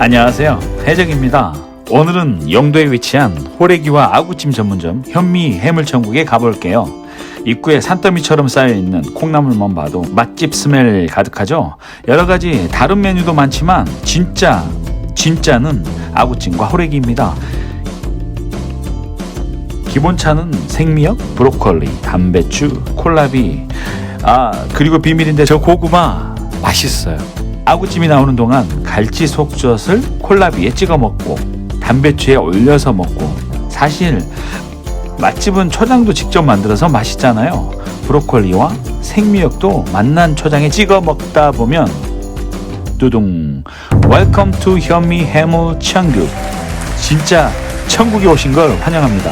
안녕하세요. 해적입니다. 오늘은 영도에 위치한 호래기와 아구찜 전문점 현미 해물천국에 가볼게요. 입구에 산더미처럼 쌓여있는 콩나물만 봐도 맛집 스멜 가득하죠? 여러 가지 다른 메뉴도 많지만 진짜 진짜는 아구찜과 호래기입니다. 기본차는 생미역, 브로콜리, 담배추, 콜라비 아 그리고 비밀인데 저 고구마 맛있어요 아구찜이 나오는 동안 갈치 속젓을 콜라비에 찍어 먹고 담배추에 올려서 먹고 사실 맛집은 초장도 직접 만들어서 맛있잖아요 브로콜리와 생미역도 맛난 초장에 찍어 먹다 보면 두둥 웰컴 투 현미 해물 천국 진짜 천국에 오신 걸 환영합니다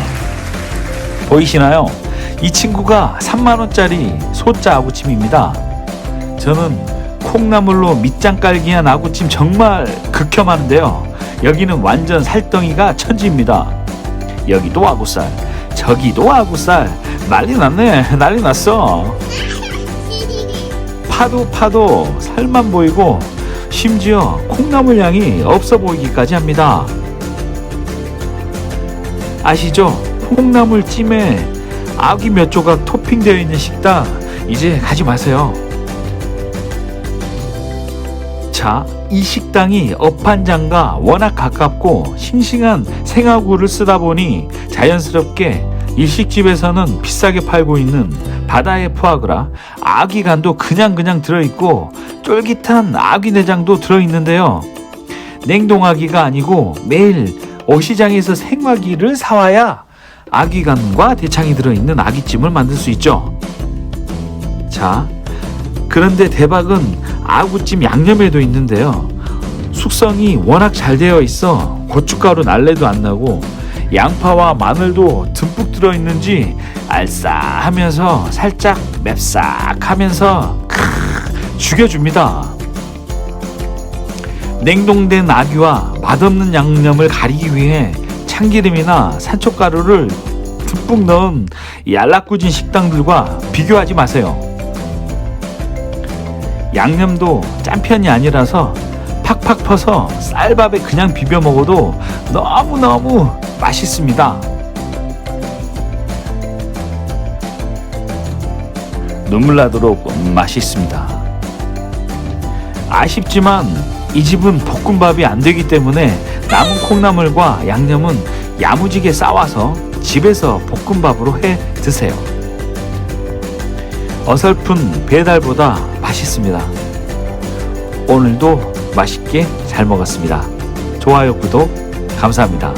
보이시나요? 이 친구가 3만원짜리 소자 아구찜입니다. 저는 콩나물로 밑장 깔기한 아구찜 정말 극혐하는데요. 여기는 완전 살덩이가 천지입니다. 여기도 아구살, 저기도 아구살, 난리 났네, 난리 났어. 파도 파도 살만 보이고 심지어 콩나물 양이 없어 보이기까지 합니다. 아시죠? 콩나물 찜에 아귀 몇 조각 토핑되어 있는 식당 이제 가지 마세요. 자, 이 식당이 업한장과 워낙 가깝고 싱싱한 생아구를 쓰다 보니 자연스럽게 일식집에서는 비싸게 팔고 있는 바다의 푸아그라 아귀 간도 그냥 그냥 들어있고 쫄깃한 아귀 내장도 들어있는데요. 냉동아귀가 아니고 매일 어시장에서 생아귀를 사와야 아귀간과 대창이 들어있는 아귀찜을 만들 수 있죠. 자, 그런데 대박은 아구찜 양념에도 있는데요. 숙성이 워낙 잘 되어 있어 고춧가루 날래도 안 나고 양파와 마늘도 듬뿍 들어있는지 알싸하면서 살짝 맵싹하면서 크, 죽여줍니다. 냉동된 아귀와 맛없는 양념을 가리기 위해 참기름이나 산초가루를 듬뿍 넣은 얄락구진 식당들과 비교하지 마세요. 양념도 짠 편이 아니라서 팍팍 퍼서 쌀밥에 그냥 비벼 먹어도 너무너무 맛있습니다. 눈물 나도록 맛있습니다. 아쉽지만 이 집은 볶음밥이 안 되기 때문에 남은 콩나물과 양념은 야무지게 싸와서 집에서 볶음밥으로 해 드세요. 어설픈 배달보다 맛있습니다. 오늘도 맛있게 잘 먹었습니다. 좋아요, 구독 감사합니다.